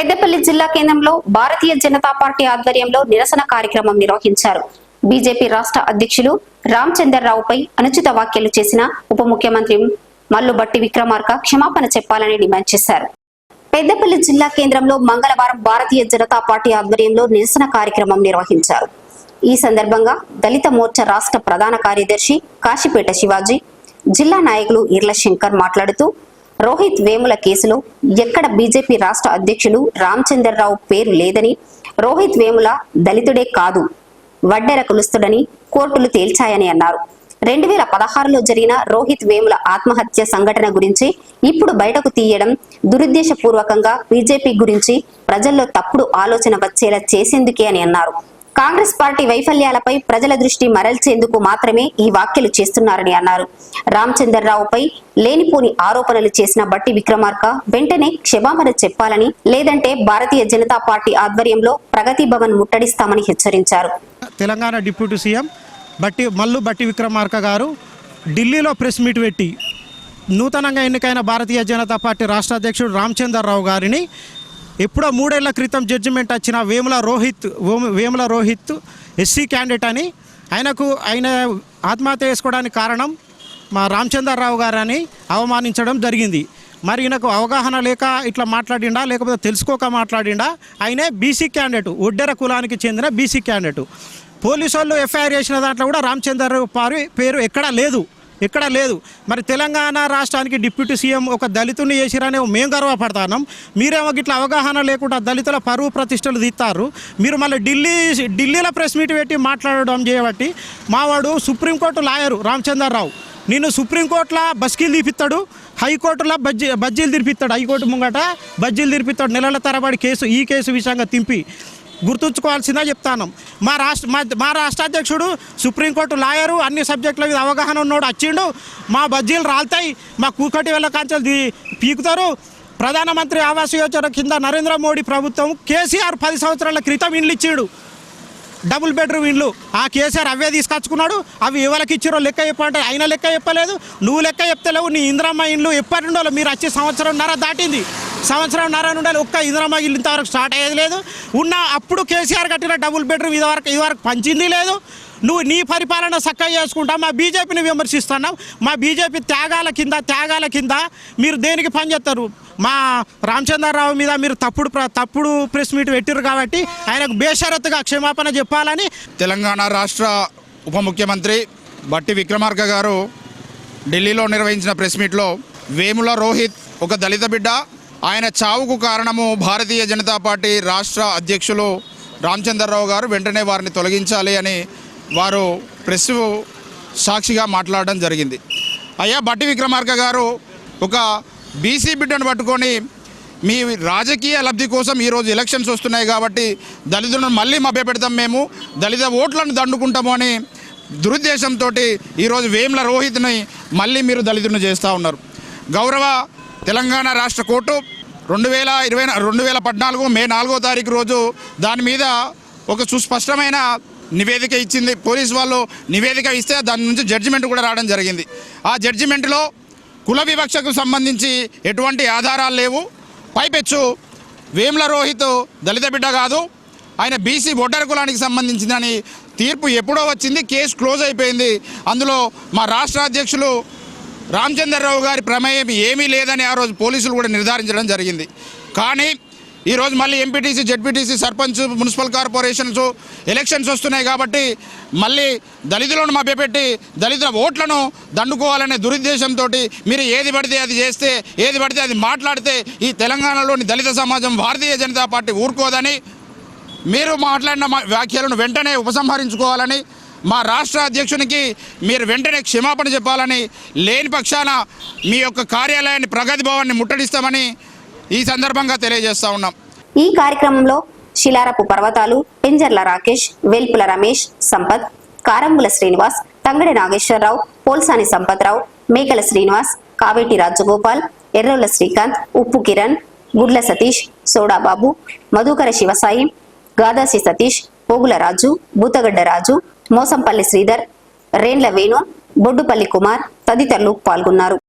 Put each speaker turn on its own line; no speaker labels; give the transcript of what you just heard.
పెద్దపల్లి జిల్లా కేంద్రంలో భారతీయ జనతా పార్టీ ఆధ్వర్యంలో నిరసన కార్యక్రమం నిర్వహించారు. బీజేపీ రాష్ట్ర అధ్యక్షులు రామచందర్రావుపై అనుచిత వ్యాఖ్యలు చేసిన ఉప ముఖ్యమంత్రి మల్లుబట్టి విక్రమార్క క్షమాపణ చెప్పాలని డిమాండ్ చేశారు. పెద్దపల్లి జిల్లా కేంద్రంలో మంగళవారం భారతీయ జనతా పార్టీ ఆధ్వర్యంలో నిరసన కార్యక్రమం నిర్వహించారు. ఈ సందర్భంగా దళిత మోర్చా రాష్ట్ర ప్రధాన కార్యదర్శి కాశీపేట శివాజీ జిల్లా నాయకులు ఇర్ల శంకర్ మాట్లాడుతూ రోహిత్ వేముల కేసులో ఎక్కడ బీజేపీ రాష్ట్ర అధ్యక్షులు రామచంద్రరావు పేరు లేదని రోహిత్ వేముల దళితుడే కాదు వడ్డెర కులుస్తుడని కోర్టులు తేల్చాయని అన్నారు. రెండు వేల పదహారులో జరిగిన రోహిత్ వేముల ఆత్మహత్య సంఘటన గురించి ఇప్పుడు బయటకు తీయడం దురుద్దేశపూర్వకంగా బీజేపీ గురించి ప్రజల్లో తప్పుడు ఆలోచన వచ్చేలా చేసేందుకే అని అన్నారు. కాంగ్రెస్ పార్టీ వైఫల్యాలపై ప్రజల దృష్టి మరల్చేందుకు మాత్రమే ఈ వ్యాఖ్యలు చేస్తున్నారని అన్నారు. రామచంద్రరావుపై లేనిపోని ఆరోపణలు చేసిన బట్టి విక్రమార్క వెంటనే క్షమాపణ చెప్పాలని లేదంటే భారతీయ జనతా పార్టీ ఆధ్వర్యంలో ప్రగతి భవన్ ముట్టడిస్తామని హెచ్చరించారు.
తెలంగాణ డిప్యూటీ సీఎం బట్టి మల్లు బట్టి విక్రమార్క గారు ఢిల్లీలో ప్రెస్ మీట్ పెట్టి నూతనంగా ఎన్నికైన భారతీయ జనతా పార్టీ రాష్ట్ర అధ్యక్షుడు రామచంద్రరావు గారిని ఎప్పుడో మూడేళ్ళ క్రితం జడ్జిమెంట్ వచ్చిన వేముల రోహిత్ వేముల రోహిత్ ఎస్సీ క్యాండిడేట్ అని. ఆయనకు ఆయన ఆత్మహత్య చేసుకోవడానికి కారణం మా రామచంద్రరావు గారని అవమానించడం జరిగింది. మరి ఈయనకు అవగాహన లేక ఇట్లా మాట్లాడిండా లేకపోతే తెలుసుకోక మాట్లాడిండా? ఆయనే బీసీ క్యాండిడేట్ ఒడ్డెర కులానికి చెందిన బీసీ క్యాండిడేట్ పోలీసు వాళ్ళు ఎఫ్ఐఆర్ చేసిన దాంట్లో కూడా రామచంద్రరావు పారి పేరు ఎక్కడా లేదు. ఇక్కడ లేదు. మరి తెలంగాణ రాష్ట్రానికి డిప్యూటీ సీఎం ఒక దళితుని చేసిరనే మేము గర్వపడతాం మీరేమో ఇట్లా అవగాహన లేకుండా దళితుల పరువు ప్రతిష్టలు తీస్తారు మీరు మళ్ళీ ఢిల్లీ ఢిల్లీలో ప్రెస్ మీట్ పెట్టి మాట్లాడడం చేయబట్టి మావాడు సుప్రీంకోర్టు లాయరు రామచంద్రరావు. నిన్ను సుప్రీంకోర్టులో బస్కీలు తీపిస్తాడు హైకోర్టులో బజ్జీ బజ్జీలు తీర్పిస్తాడు హైకోర్టు ముంగట బజ్జీలు తీర్పిస్తాడు నెలల తరబడి కేసు ఈ కేసు విషయంగా తింపి. గుర్తుంచుకోవాల్సిందే చెప్తాను. మా రాష్ట్ర మా మా రాష్ట్ర అధ్యక్షుడు సుప్రీంకోర్టు లాయరు అన్ని సబ్జెక్టుల మీద అవగాహన ఉన్నోడు వచ్చిండు మా బజ్జీలు రాలుతాయి మా కూకటి వెళ్ళ కాంచెలు పీకుతారు. ప్రధానమంత్రి ఆవాస్ యోజన కింద నరేంద్ర మోడీ ప్రభుత్వం కేసీఆర్ పది సంవత్సరాల క్రితం ఇండ్లు ఇచ్చాడు. డబుల్ బెడ్రూమ్ ఇండ్లు. ఆ కేసీఆర్ అవే తీసుకొచ్చుకున్నాడు. అవి ఎవరికి ఇచ్చారో లెక్క చెప్పంటే ఆయన లెక్క చెప్పలేదు. నువ్వు లెక్క చెప్తలేవు. నీ ఇంద్రమ్మ ఇండ్లు ఎప్పటి నుండో మీరు వచ్చే సంవత్సరంన్నర దాటింది. సంవత్సరం సంవత్సరంన్నర నుండి ఒక్క ఇందిరమ్మ ఇల్లు ఇంతవరకు స్టార్ట్ అయ్యేది లేదు. ఉన్న అప్పుడు కేసీఆర్ కట్టిన డబుల్ బెడ్రూమ్ ఇదివరకు ఇదివరకు పంచింది లేదు. నువ్వు నీ పరిపాలన చక్కగా చేసుకుంటా మా బీజేపీని విమర్శిస్తున్నావు. మా బీజేపీ త్యాగాల కింద త్యాగాల కింద మీరు దేనికి పనిచేస్తారు మా రామచంద్రరావు మీద మీరు తప్పుడు ప్ర- తప్పుడు ప్రెస్ మీట్ పెట్టారు కాబట్టి ఆయనకు బేషరత్తుగా క్షమాపణ చెప్పాలని
తెలంగాణ రాష్ట్ర ఉప ముఖ్యమంత్రి బట్టి విక్రమార్క గారు ఢిల్లీలో నిర్వహించిన ప్రెస్ మీట్లో వేముల రోహిత్ ఒక దళిత బిడ్డ ఆయన చావుకు కారణము భారతీయ జనతా పార్టీ రాష్ట్ర అధ్యక్షులు రామచంద్రరావు గారు వెంటనే వారిని తొలగించాలి అని వారు ప్రెస్ సాక్షిగా మాట్లాడడం జరిగింది. అయ్యా బట్టి విక్రమార్క గారు ఒక బీసీ బిడ్డను పట్టుకొని మీ రాజకీయ లబ్ధి కోసం ఈరోజు ఎలక్షన్స్ వస్తున్నాయి కాబట్టి దళితులను మళ్ళీ మభ్యపెడతాం మేము దళిత ఓట్లను దండుకుంటాము అని దురుద్దేశంతో ఈరోజు వేముల రోహిత్ని మళ్ళీ మీరు దళితులను చేస్తూ ఉన్నారు. గౌరవ తెలంగాణ రాష్ట్ర కోర్టు రెండు వేల ఇరవై రెండు వేల పద్నాలుగు మే నాలుగో తారీఖు రోజు దాని మీద ఒక సుస్పష్టమైన నివేదిక ఇచ్చింది. పోలీస్ వాళ్ళు నివేదిక ఇస్తే దాని నుంచి జడ్జిమెంట్ కూడా రావడం జరిగింది. ఆ జడ్జిమెంట్లో కుల వివక్షకు సంబంధించి ఎటువంటి ఆధారాలు లేవు. పైపెచ్చు వేముల రోహిత్ దళిత బిడ్డ కాదు. ఆయన బీసీ ఒడ్డర కులానికి సంబంధించిందని తీర్పు ఎప్పుడో వచ్చింది. కేసు క్లోజ్ అయిపోయింది. అందులో మా రాష్ట్ర అధ్యక్షులు రామచంద్రరావు గారి ప్రమేయం ఏమీ లేదని ఆ రోజు పోలీసులు కూడా నిర్ధారించడం జరిగింది. కానీ ఈరోజు మళ్ళీ MPTC ZPTC sarpanch municipal corporations elections వస్తున్నాయి కాబట్టి మళ్ళీ దళితులను మభ్యపెట్టి దళితుల ఓట్లను దండుకోవాలనే దురుద్దేశంతో మీరు ఏది పడితే అది చేస్తే ఏది పడితే అది మాట్లాడితే ఈ తెలంగాణలోని దళిత సమాజం భారతీయ జనతా పార్టీ ఊరుకోదని మీరు మాట్లాడిన మా వ్యాఖ్యలను వెంటనే ఉపసంహరించుకోవాలని మా రాష్ట్ర అధ్యక్షునికి మీరు వెంటనే క్షమాపణ చెప్పాలని లేని పక్షాన మీ యొక్క కార్యాలయాన్ని ప్రగతి భవన్ని ముట్టడిస్తామని ఈ సందర్భంగా తెలియజేస్తా ఉన్నాం.
ఈ కార్యక్రమంలో శిలారపు పర్వతాలు పెంజర్ల రాకేష్ వేల్పుల రమేష్ సంపత్ కారంగుల శ్రీనివాస్ తంగడి నాగేశ్వరరావు పోల్సాని సంపత్రావు మేకల శ్రీనివాస్ కావేటి రాజగోపాల్ ఎర్రోల శ్రీకాంత్ ఉప్పు కిరణ్ గుడ్ల సతీష్ సోడాబాబు మధుకర శివసాయి గాదాసి సతీష్ పోగుల రాజు బూతగడ్డ రాజు మోసంపల్లి శ్రీధర్ రేండ్ల వేణు బొడ్డుపల్లి కుమార్ తదితరులు పాల్గొన్నారు.